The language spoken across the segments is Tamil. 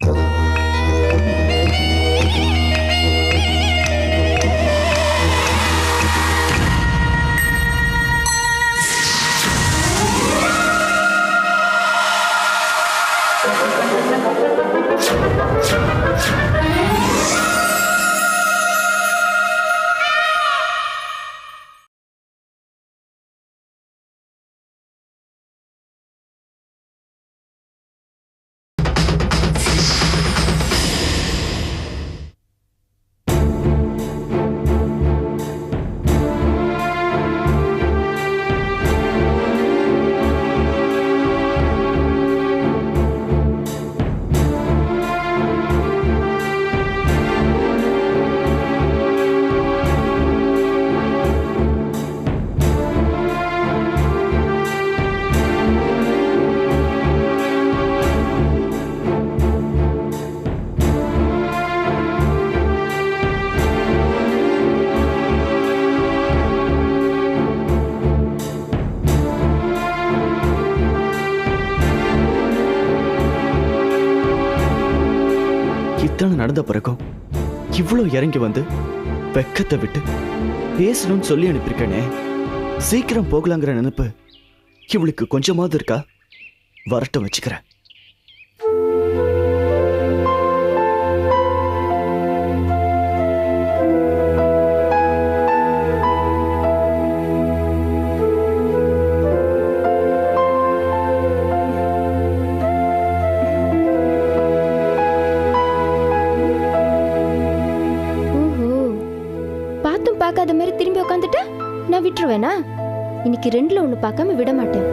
you இத்தனை நடந்த பிறகும் இவ்வளோ இறங்கி வந்து வெக்கத்தை விட்டு பேசணும்னு சொல்லி அனுப்பியிருக்கேனே. சீக்கிரம் போகலாங்கிற நினைப்பு இவளுக்கு கொஞ்சமாவது இருக்கா? வரட்டும் வச்சுக்கிறேன். பார்க்காத மாதிரி திரும்பி உட்காந்துட்டா நான் விட்டுருவேனா? இன்னைக்கு ரெண்டுல ஒண்ணு பார்க்காம விட மாட்டேன்.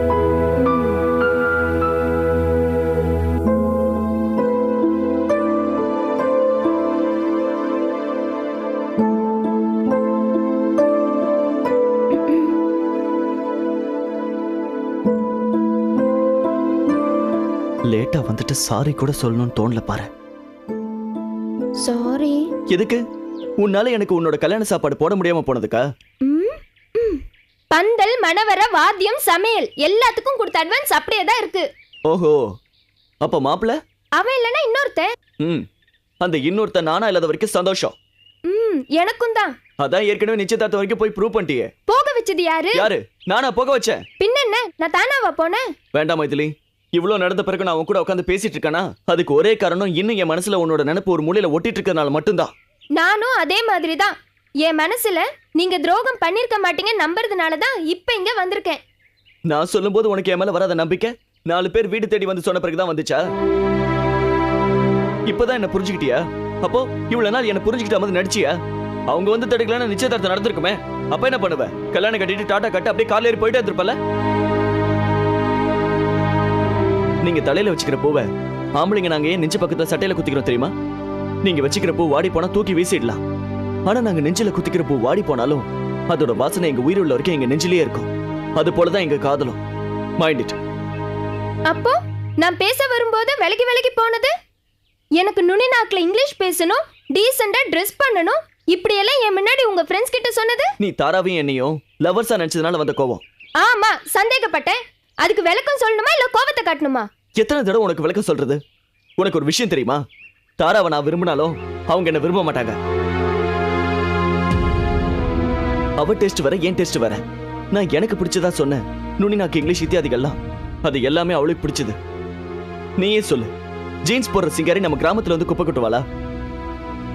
லேட்டா வந்துட்டு சாரி கூட சொல்லணும்னு தோணல பாரு. சாரி எதுக்கு? உன்னால எனக்கு உன்னோட கல்யாண சாப்பாடு போட முடியாம போனதுக்கா? பந்தல் மணவர வாத்தியம் சமையல் எல்லாத்துக்கும் கொடுத்த அட்வான்ஸ் அப்படியே தான் இருக்கு. ஓஹோ. அப்ப மாப்பிள்ள அவன் இல்லைன்னா இன்னொருத்தன். ம். அந்த இன்னொருத்த நானா இல்லாத வரைக்கும் சந்தோஷம். ம் எனக்கும் தான். அதான் ஏற்கனவே நிச்சயதார்த்தம் வரைக்கும் போய் ப்ரூவ் பண்ணிட்டியே. போக வச்சது யாரு? யாரு? நானா போக வச்சேன். பின்ன என்ன? நான் தானாவா போனேன்? வேண்டாம் மைதிலி. இவ்வளவு நடந்த பிறகு நான் உன் கூட உட்காந்து பேசிட்டு இருக்கேனா? அதுக்கு ஒரே காரணம் இன்னும் என் மனசுல உன்னோட நினைப்பு ஒரு மூலையில ஒட்டிட்டு இருக்கறனால மட்டும்தான். நானும் அதே மாதிரி தான் என் மனசுல நீங்க துரோகம் பண்ணிருக்க மாட்டீங்க நம்புறதுனால தான் இப்ப இங்க வந்திருக்கேன். நான் சொல்லும்போது உனக்கு என் மேல வராத நம்பிக்கை? நாலு பேர் வீடு தேடி வந்து சொன்ன பிறகு தான் வந்துச்சா? இப்பதான் என்ன புரிஞ்சுக்கிட்டியா? அப்போ இவ்வளவு நாள் என்ன புரிஞ்சுக்கிட்ட மாதிரி நடிச்சியா? அவங்க வந்து தடுக்கலன்னு நிச்சயதார்த்தம் நடந்திருக்குமே? அப்ப என்ன பண்ணுவ? கல்யாணம் கட்டிட்டு டாடா கட்டு அப்படியே காலையில ஏறி போயிட்டே இருந்திருப்பல நீங்க தலையில வச்சுக்கிற பூவை ஆம்பளைங்க நாங்க ஏன் நெஞ்சு பக்கத்துல சட்டையில குத்திக்கிறோம் தெரியுமா? நீங்க வச்சுக்கிற பூ வாடி போனா தூக்கி வீசிடலாம். ஆனா நாங்க நெஞ்சில குத்திக்கிற பூ வாடி போனாலும் அதோட வாசனை எங்க உயிர் உள்ள வரைக்கும் எங்க நெஞ்சிலேயே இருக்கும். அது போலதான் எங்க காதலும். மைண்ட் இட் அப்போ நான் பேச வரும்போது விலகி விலகி போனது? எனக்கு நுனி நாக்குல இங்கிலீஷ் பேசணும் டீசெண்டா ட்ரெஸ் பண்ணணும் இப்படியெல்லாம் என் முன்னாடி உங்க ஃப்ரெண்ட்ஸ் கிட்ட சொன்னது? நீ தாராவையும் என்னையும் லவர்ஸா நினைச்சதுனால வந்த கோவம். ஆமா சந்தேகப்பட்டேன். அதுக்கு விளக்கம் சொல்லணுமா இல்ல கோவத்தை காட்டணுமா? எத்தனை தடவை உனக்கு விளக்கம் சொல்றது? உனக்கு ஒரு விஷயம் தெரியுமா? தாராவை நான் விரும்பினாலும் அவங்க என்ன விரும்ப மாட்டாங்க. அவ டெஸ்ட் வர ஏன் டெஸ்ட் வர நான் எனக்கு பிடிச்சதா சொன்னேன் நுனி நாக்கு இங்கிலீஷ் இத்தியாதிகள்லாம். அது எல்லாமே அவளுக்கு பிடிச்சது. நீயே சொல்லு. ஜீன்ஸ் போடுற சிங்காரி நம்ம கிராமத்துல வந்து குப்பை கொட்டுவாளா?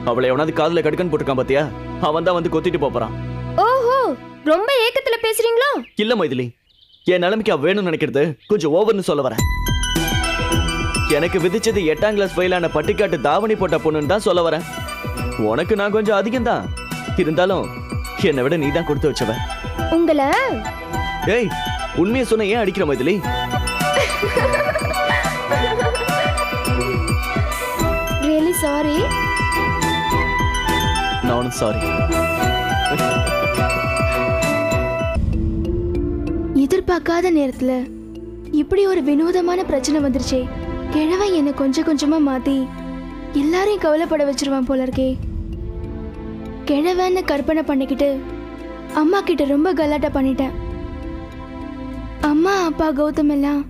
அவளை எவனாவது காதுல கடுக்கன் போட்டிருக்கான் பாத்தியா? அவன் தான் வந்து கொத்திட்டு போறான். ஓஹோ ரொம்ப ஏக்கத்துல பேசுறீங்களோ? இல்ல மைதிலி. என் நிலைமைக்கு அவ வேணும்னு நினைக்கிறது கொஞ்சம் ஓவர்னு சொல்ல வரேன். எனக்கு விதிச்சது எட்டாம் கிளாஸ் ஃபெயிலான பட்டிக்காட்டு தாவணி போட்ட பொண்ணுன்னு தான் சொல்ல வரேன். உனக்கு நான் கொஞ்சம் அதிகம்தான். இருந்தாலும் என்னை விட நீ தான் கொடுத்து வச்சவ. உங்களை? ஏய் உண்மையை சொன்ன ஏன் அடிக்கிற மைதிலி? ரியலி சாரி நானும் சாரி எதிர்பார்க்காத நேரத்துல இப்படி ஒரு வினோதமான பிரச்சனை வந்துருச்சே. கிழவன் என்னை கொஞ்சம் கொஞ்சமா மாற்றி எல்லாரையும் கவலைப்பட வச்சிருவான் போல இருக்கே. கிழவன்னு கற்பனை பண்ணிக்கிட்டு அம்மா கிட்ட ரொம்ப கலாட்டா பண்ணிட்டேன். அம்மா அப்பா கௌதம் எல்லாம்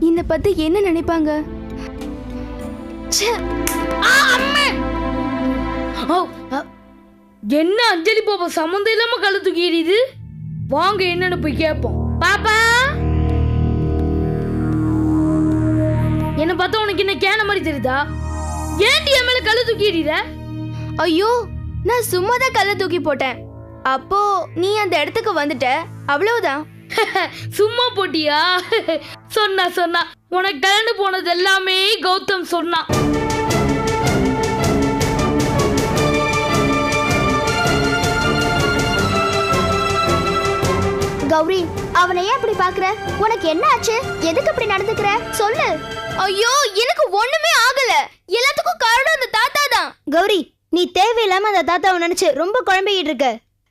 என்னை பத்தி என்ன நினைப்பாங்க? ச்சே. ஓ, அ, என்ன அஞ்சலி பாப்பா சம்மந்தம் இல்லாம கழுத்து தூக்கி வாங்க என்னன்னு போய் கேட்போம். பாப்பா! என்ன பார்த்தா உனக்கு என்ன கேன மாதிரி தெரியுதா? ஏன்டி என் மேல கழு தூக்கி எறியுற ஐயோ நான் சும்மா தான் கல்ல தூக்கி போட்டேன். அப்போ நீ அந்த இடத்துக்கு வந்துட்ட. அவ்வளவுதான். சும்மா போட்டியா? சொன்னா சொன்னா. உனக்கு கலந்து போனது எல்லாமே கௌதம் சொன்னான் கௌரி அவனை ஏன் இப்படி பாக்குற உனக்கு என்ன ஆச்சு? எதுக்கு இப்படி நடந்துக்கிற? சொல்லு. ஐயோ எனக்கு ஒண்ணுமே ஆகல. எல்லாத்துக்கும் காரணம் அந்த தாத்தா தான். கௌரி நீ தேவையில்லாம அந்த தாத்தாவை நினைச்சு ரொம்ப குழம்பிக்கிட்டு இருக்க.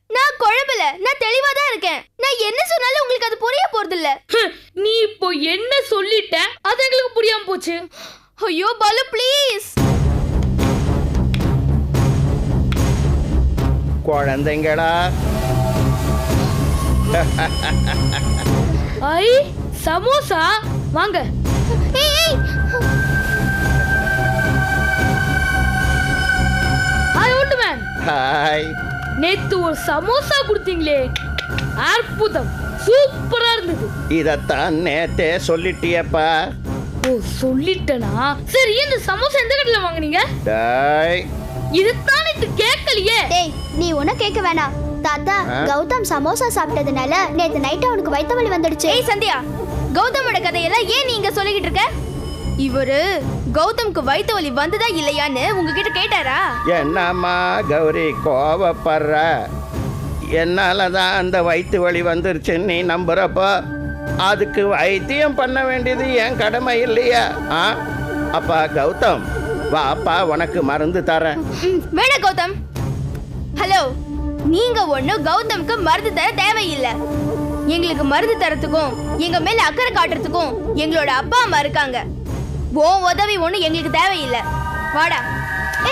நான் குழம்பல. நான் தெளிவா தான் இருக்கேன். நான் என்ன சொன்னாலும் உங்களுக்கு அது புரிய போறது இல்ல நீ இப்போ என்ன சொல்லிட்ட? அது எங்களுக்கு புரியாம போச்சு. ஐயோ பாலு ப்ளீஸ் குழந்தைங்களா ஐ சமோசா வாங்க. ஹாய் ஓல்டு மேன் ஹாய் நேத்து ஒரு சமோசா கொடுத்தீங்களே. அற்புதம். சூப்பரா இருந்தது. இதத்தான் நேத்தே சொல்லிட்டியப்பா. ஓ சொல்லிட்டனா? சரி இந்த சமோசா எந்த கடையில வாங்குனீங்க? டாய். இதுதான் இது கேட்கலையே. டேய் நீ ஒன்னும் கேட்க வேணாம். தாத்தா? கௌதம் சமோசா சாப்பிட்டதுனால நேத்து நைட் அவனுக்கு வயித்த வலி வந்துடுச்சு. ஏய் சந்தியா கௌதமோட கதையெல்லாம் ஏன் நீ இங்க சொல்லிக்கிட்டு இருக்க? இவரு கௌதம்க்கு வயித்து வலி வந்ததா இல்லையான்னு உங்ககிட்ட கேட்டாரா? என்னம்மா கௌரி கோவப்படுற? என்னால தான் அந்த வயிற்று வலி வந்துருச்சுன்னு நீ நம்புறப்போ அதுக்கு வைத்தியம் பண்ண வேண்டியது என் கடமை இல்லையா? ஆ? அப்பா கௌதம் வாப்பா உனக்கு மருந்து தரேன். ம், வேணாம் கௌதம். ஹலோ நீங்க ஒண்ணு கௌதம்க்கு மருந்து தர தேவையில்லை. எங்களுக்கு மருந்து தரத்துக்கும் எங்க மேல அக்கறை காட்டுறதுக்கும் எங்களோட அப்பா அம்மா இருக்காங்க. உன் உதவி ஒண்ணு எங்களுக்கு தேவையில்லை. வாடா.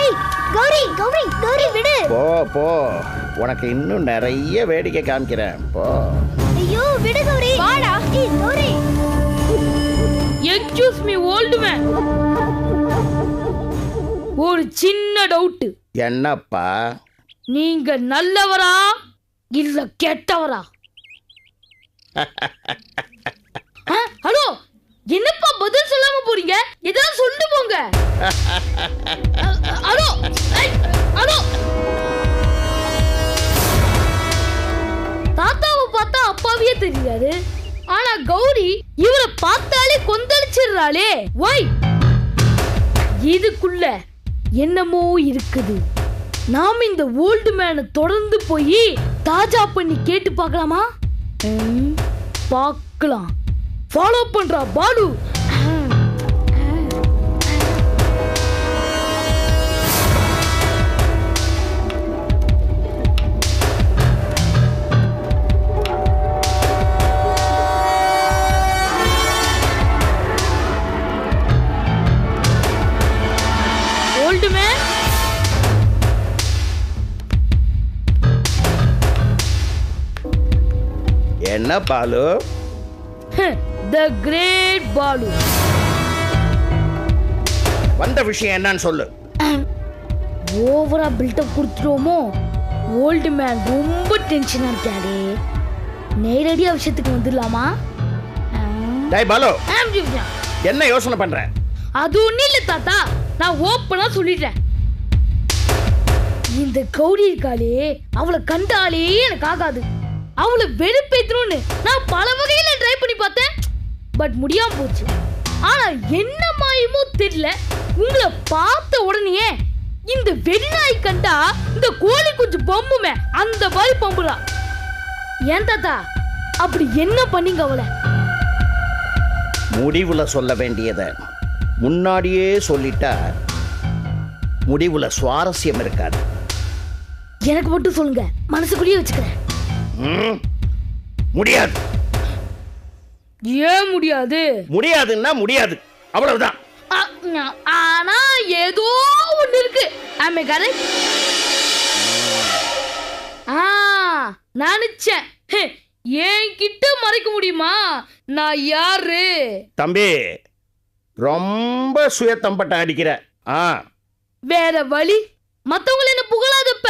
ஏய் கௌரி கௌரி கௌரி விடு. போ போ. உனக்கு இன்னும் நிறைய வேடிக்கை காமிக்கிறேன். போ. ஐயோ விடு கௌரி. வாடா. ஏய் Gauri. Excuse me old man ஒரு சின்ன டவுட் என்னப்பா? நீங்க நல்லவரா இல்ல கெட்டவரா? ஹலோ என்னப்பா பதில் சொல்லாம போறீங்க? ஏதாவது சொல்லிட்டு போங்க. Hello hello. தாத்தாவை பார்த்தா அப்பாவியே தெரியாது. ஆனா கௌரி இவரை பார்த்தாலே கொந்தளிச்சிடுறாளே. ஒய் இதுக்குள்ள என்னமோ இருக்குது. நாம இந்த ஓல்டு மேனை தொடர்ந்து போய் தாஜா பண்ணி கேட்டு பார்க்கலாமா? பார்க்கலாம். ஃபாலோ பண்றா Balu. Balu. The great Balu. வந்த விஷயம் என்னன்னு சொல்லு. ஓவரா பில்டப் கொடுத்துருவோமோ ஓல்டு மேன் ரொம்ப டென்ஷனா இருக்காரு. நேரடியா விஷயத்துக்கு வந்துடலாமா? டேய் பாலு. என்ன யோசனை பண்ற? அது ஒண்ணும் இல்ல தாத்தா. நான் ஓப்பனா சொல்லிட்டேன் இந்த கௌரி இருக்காளே அவளை கண்டாலே எனக்கு ஆகாது. அவளை வெறுப்பேத்தணும்னு நான் பல வகையில ட்ரை பண்ணி பார்த்தேன். பட் முடியாம போச்சு. ஆனா என்ன மாயமோ தெரியல. உங்களை பார்த்த உடனே இந்த வெறிநாய் கண்டா இந்த கோழி குஞ்சு பொம்முமே அந்த மாதிரி பம்புறா. ஏன் தாத்தா? அப்படி என்ன பண்ணீங்க அவளை? முடிவுல சொல்ல வேண்டியத முன்னாடியே சொல்லிட்டா முடிவுல சுவாரஸ்யம் இருக்காது. எனக்கு மட்டும் சொல்லுங்க. மனசுக்குள்ளேயே வச்சுக்கிறேன்? முடியாது. ஏன் முடியாது? முடியாதுன்னா முடியாது. அவ்வளவுதான். ஆனா ஏதோ ஒண்ணு இருக்கு. ஆமே கரெக்ட் ஆ நினைச்சேன் ஹே, என்கிட்ட மறைக்க முடியுமா? நான் யாரு? தம்பி ரொம்ப சுயத்தம்பட்ட அடிக்கிற ஆ. வேற வழி? மத்தவங்க என்ன புகழாதப்ப?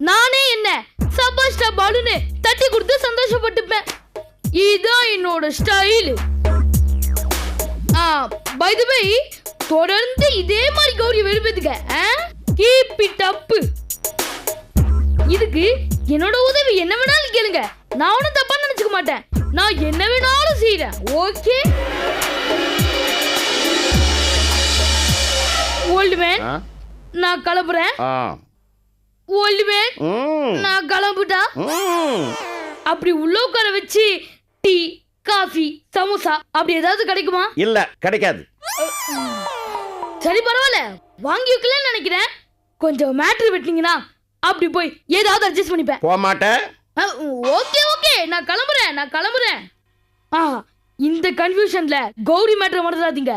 நானே என்ன? சபாஷ்டா பாலுன்னு தட்டி கொடுத்து சந்தோஷப்பட்டுப்பேன். இதுதான் என்னோட ஸ்டைல். பை தி வே தொடர்ந்து இதே மாதிரி கௌரி வெறுப்பேத்துக்க கீப் இட் அப் இதுக்கு என்னோட உதவி என்ன வேணாலும் கேளுங்க. நான் ஒன்றும் தப்பா நினைச்சுக்க மாட்டேன். நான் என்ன வேணாலும் செய்யறேன் ஓகே? ஓல்டு மேன் நான் கிளம்புறேன். ம். நான் கிளம்பிட்டா? ம். அப்படி உள்ள உட்கார வச்சு டீ காஃபி சமோசா அப்படி ஏதாவது கிடைக்குமா? இல்ல கிடைக்காது. சரி பரவாயில்ல. வாங்கி வைக்கலன்னு நினைக்கிறேன். கொஞ்சம் மேட்ரு வெட்டினீங்கன்னா அப்படி போய் ஏதாவது அட்ஜஸ்ட் பண்ணிப்பேன். போக மாட்டேன். Okay okay. நான் கிளம்புறேன் நான் கிளம்புறேன். ஆ இந்த கன்ஃபியூஷன்ல கௌரி மேட்ரு மறந்துடாதீங்க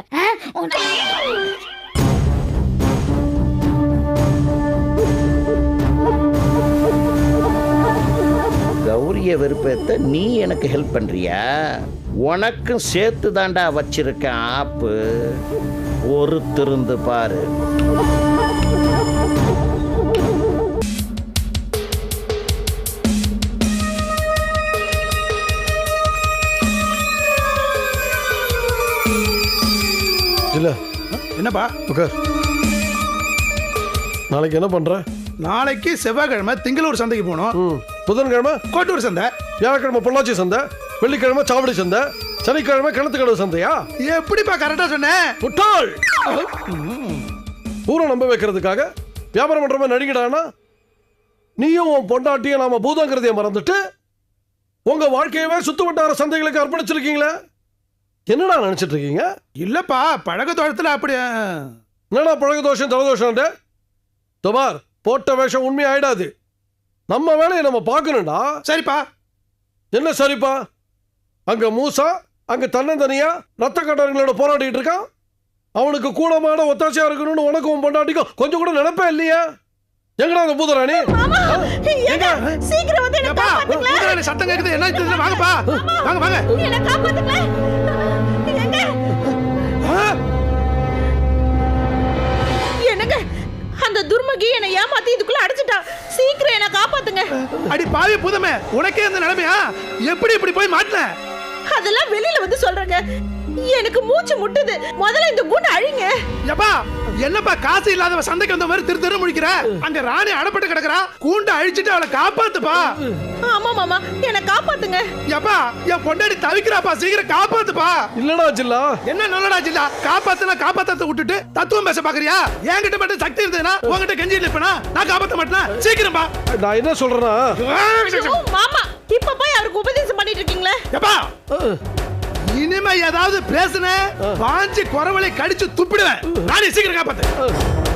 கௌரிய வெறுப்பேத்த நீ எனக்கு ஹெல்ப் பண்றியா? உனக்கும் சேர்த்து தாண்டா வச்சிருக்கேன் ஆப்பு. ஒரு திருந்து பாரு. இல்ல. என்னப்பா? உட்கார் நாளைக்கு என்ன பண்ற? நாளைக்கு செவ்வாய்க்கிழமை திங்களூர் சந்தைக்கு போகணும். புதன்கிழமை கோட்டூர் சந்தை. வியாழக்கிழமை பொள்ளாச்சி சந்தை வெள்ளிக்கிழமை சாவடி சந்தை சனிக்கிழமை கிணத்துக்கடவு சந்தையா? எப்படிப்பா கரெக்டா சொன்னேன் முட்டாள் ஊரை நம்ப வைக்கிறதுக்காக வியாபாரம் பண்றவன் நடிகடானா? நீயும் உன் பொண்டாட்டியும் நாம பூதங்கிறதைய மறந்துட்டு உங்க வாழ்க்கையவே சுத்து வட்டார சந்தைகளுக்கு அர்ப்பணிச்சிருக்கீங்களே? என்னடா நினைச்சிட்டு இருக்கீங்க? இல்லப்பா பழக தோட்டத்துல அப்படி என்னடா பழக தோஷம் தலதோஷம் தோபார் போட்ட வேஷம் உண்மை ஆயிடாது நம்ம வேலையை நம்ம பார்க்கணும்டா. சரிப்பா. என்ன சரிப்பா? அங்க மூசா அங்க தன்னந்தனியா ரத்த கட்டாரங்களோட போராடிட்டு இருக்கான். அவனுக்கு கூடமான ஒத்தாசையா இருக்கணும்னு உனக்கும் உன் பொண்டாட்டிக்கும் கொஞ்சம் கூட நினைப்பே இல்லையா? எங்கடா அந்த பூதராணி? எங்க? சீக்கிரம் வந்து ஏப்பா ஊதுறானே சத்தம் கேக்குது. என்ன வாங்கப்பா. வாங்க வாங்க. என்ன எங்க? அந்த துர்மகி என்னை ஏமாத்தி இதுக்குள்ள அடைச்சிட்டான் சீக்கிரம் என்ன காப்பாத்துங்க. அடி பாவி புதமே உனக்கே இந்த நிலைமையா? எப்படி இப்படி போய் மாட்டின? அதெல்லாம் வெளியில வந்து சொல்றேங்க. எனக்கு மூச்சு முட்டுது. முதல்ல இந்த குண அழிங்க. எப்பா என்னப்பா காசு இல்லாதவ சந்தைக்கு வந்த மாதிரி திரு திரு முடிக்கிற அங்க ராணி அடப்பட்டு கிடக்குறா. கூண்ட அழிச்சிட்டு அவளை காப்பாத்துப்பா. ஆமா மாமா. என்ன காப்பாத்துங்க. எப்பா என் பொண்டாடி தவிக்கிறாப்பா சீக்கிரம் காப்பாத்துப்பா. இல்லடா ஜில்லா. என்ன நல்லடா ஜில்லா? காப்பாத்துனா காப்பாத்தத்தை விட்டுட்டு தத்துவம் பேச பாக்குறியா? என்கிட்ட மட்டும் சக்தி இருந்ததுன்னா உன்கிட்ட கெஞ்சி நிப்பனா நான் காப்பாத்த மாட்டேனா? சீக்கிரம் பா நான் என்ன சொல்றேன்னா? மாமா இப்ப போய் அவருக்கு உபதேசம் பண்ணிட்டு இருக்கீங்களே. எப்பா இனிமே ஏதாவது பேசுன வாஞ்சி குறவலை கடிச்சு துப்பிடுவேன். நானே சீக்கிரம் காப்பாத்து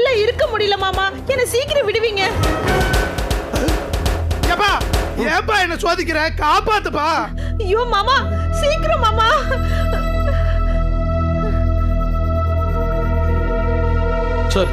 உள்ள இருக்க முடியல மாமா. என்ன சீக்கிரம் விடுவீங்க. எப்பா ஏப்பா என்ன சோதிக்கிற? காப்பாத்துப்பா. ஐயோ மாமா. சீக்கிரம் மாமா. சரி.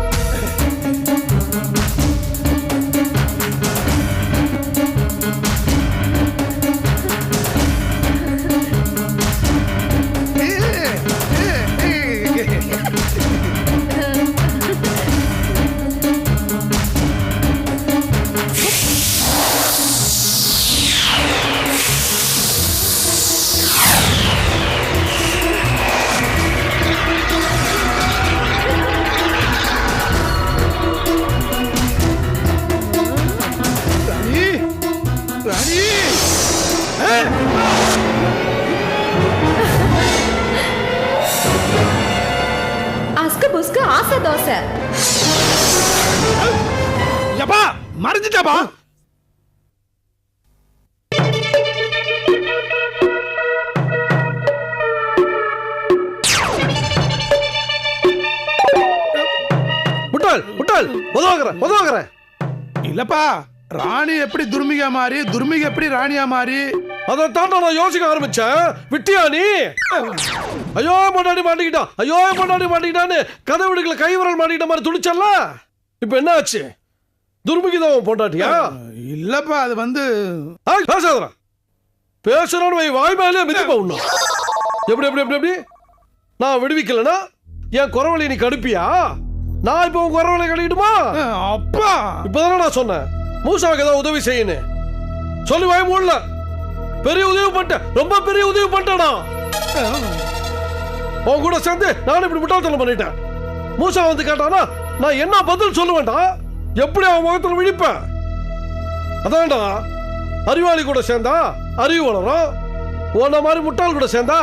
இல்லப்பா. ராணி எப்படி துர்மிகா மாறி துர்மிகா எப்படி ராணியா மாறி? அதைத்தான் நான் யோசிக்க ஆரம்பிச்சேன். விட்டியா நீ? ஐயோ பொண்டாடி மாட்டிக்கிட்டான் ஐயோ பொண்டாடி மாட்டிக்கிட்டான்னு கதை விடுக்கல கை விரல் மாட்டிக்கிட்ட மாதிரி துடிச்சல்ல இப்ப என்ன ஆச்சு? துர்முகிதான் உன் பொண்டாட்டியா? இல்லப்பா அது வந்து ஆய், பேசாதடா. பேசுறோன்னு வாய் மேலே மிதிப்பா உண்ணும் எப்படி எப்படி எப்படி எப்படி? நான் விடுவிக்கலனா? என் குறவழி நீ கடுப்பியா? நான் இப்போ உன் குறவழி கழிக்கட்டுமா அப்பா! இப்பதானே நான் சொன்னேன். மூசாவுக்கு ஏதாவது உதவி செய்யணும் சொல்லி வாய மூடல. பெரிய உதவி பண்ணிட்டேன் ரொம்ப பெரிய உதவி பண்ணிட்டேனா உன் கூட சேர்ந்து நானும் இப்படி முட்டாள்தனம் பண்ணிட்டேன். மூசா வந்து கேட்டானா நான் என்ன பதில் சொல்லுவேன்டா? எப்படி அவன் முகத்தில் விழிப்பேன் அதான்டா. அறிவாளி கூட சேர்ந்தா அறிவு வளரும். உன்ன மாதிரி முட்டாள் கூட சேர்ந்தா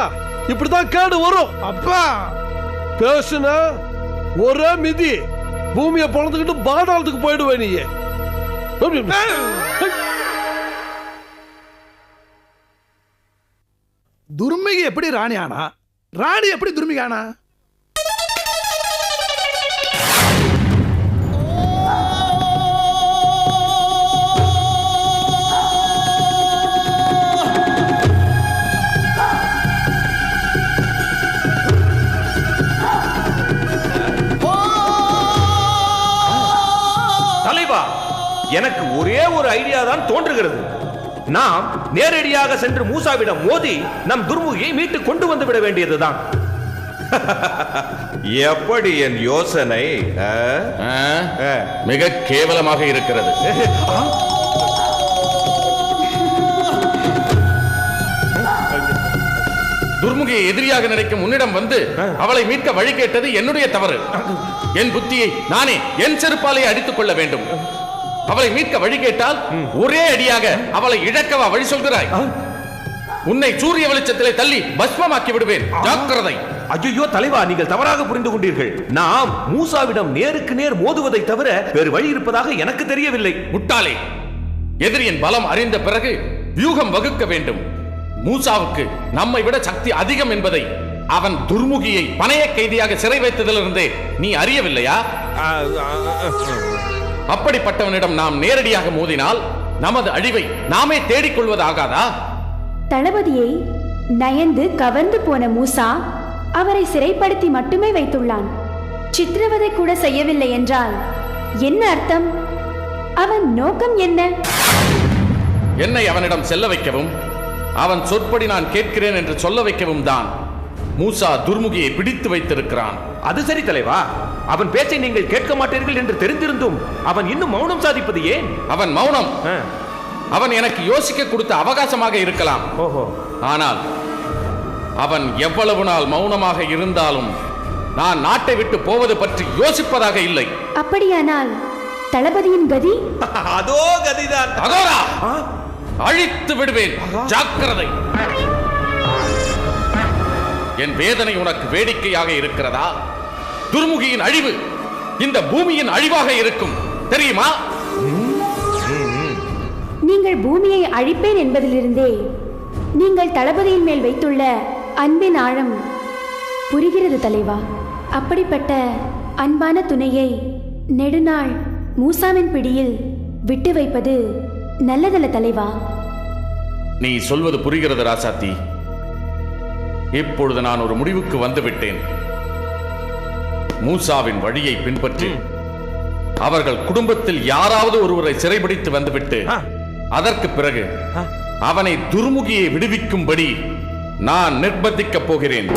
இப்படிதான் கேடு வரும். அப்பா! பேசுன ஒரே மிதி. பூமியை பிறந்துக்கிட்டு பாதாளத்துக்கு போயிடுவே நீ துர்மிகை எப்படி ராணி ஆனா ராணி எப்படி துர்மிகை ஆனா எனக்கு ஒரே ஒரு ஐடியா தான் தோன்றுகிறது. நாம் நேரடியாக சென்று மூசாவிடம் மோதி நம் துர்முகியை மீட்டு கொண்டு வந்து விட வேண்டியதுதான். எப்படி என் யோசனை மிக கேவலமாக இருக்கிறது. துர்முகியை எதிரியாக நினைக்கும் உன்னிடம் வந்து அவளை மீட்க வழி கேட்டது என்னுடைய தவறு. என் புத்தியை நானே என் செருப்பாலே அடித்துக் கொள்ள வேண்டும். அவளை மீட்க வழி கேட்டால் ஒரே அடியாக அவளை இழக்கவா வழி சொல்கிறாய்? உன்னை சூரிய வெளிச்சத்திலே தள்ளி பஸ்மமாக்கி விடுவேன். ஜாக்கிரதை. ஐயோ தலைவா நீங்கள் தவறாக புரிந்து கொண்டீர்கள். நாம் மூசாவிடம் நேருக்கு நேர் மோதுவதை தவிர வேறு வழி இருப்பதாக எனக்கு தெரியவில்லை. முட்டாளே எதிரியின் பலம் அறிந்த பிறகு வியூகம் வகுக்க வேண்டும். மூசாவுக்கு நம்மை விட சக்தி அதிகம் என்பதை அவன் துர்முகியை பணைய கைதியாக சிறை வைத்ததிலிருந்தே நீ அறியவில்லையா? அப்படிப்பட்டவனிடம் நாம் நேரடியாக மோதினால் நமது அழிவை நாமே தேடிக்கொள்வதாகாதா? தளபதியை நயந்து கவர்ந்து போன மூசா அவரை சிறைப்படுத்தி மட்டுமே வைத்துள்ளான். சித்திரவதை கூட செய்யவில்லை என்றால் என்ன அர்த்தம்? அவன் நோக்கம் என்ன? என்னை அவனிடம் செல்ல வைக்கவும் அவன் சொற்படி நான் கேட்கிறேன் என்று சொல்ல வைக்கவும் தான் மூசா துர்முகியை பிடித்து வைத்திருக்கிறான். அது சரி தலைவா? அவன் பேச்சை நீங்கள் கேட்க மாட்டீர்கள் என்று தெரிந்திருந்தும் அவன் இன்னும் மௌனம் சாதிப்பது ஏன்? அவன் மௌனம். அவன் எனக்கு யோசிக்க கொடுத்த அவகாசமாக இருக்கலாம். ஓஹோ. ஆனால் அவன் எவ்வளவு நாள் மௌனமாக இருந்தாலும் நான் நாட்டை விட்டு போவது பற்றி யோசிப்பதாக இல்லை. அப்படியானால் தளபதியின் கதி? அதோ கதிதான். அகோரா! அழித்து விடுவேன். ஜாக்கிரதை. என் வேதனை உனக்கு வேடிக்கையாக இருக்கிறதா? துர்முகியின் அழிவு இந்த பூமியின் அழிவாக இருக்கும். தெரியுமா? நீங்கள் பூமியை அழிப்பேன் என்பதிலிருந்தே நீங்கள் தளபதியின் மேல் வைத்துள்ள அன்பின் ஆழம் புரிகிறது தலைவா. அப்படிப்பட்ட அன்பான துணையை நெடுநாள் மூசாவின் பிடியில் விட்டு வைப்பது நல்லதல்ல தலைவா. நீ சொல்வது புரிகிறது ராசாத்தி. இப்பொழுது நான் ஒரு முடிவுக்கு வந்து விட்டேன் மூசாவின் வழியை பின்பற்றி அவர்கள் குடும்பத்தில் யாராவது ஒருவரை சிறைபிடித்து வந்துவிட்டு அதற்கு பிறகு அவனை துர்முகியை விடுவிக்கும்படி நான் நிர்பந்திக்கப் போகிறேன்.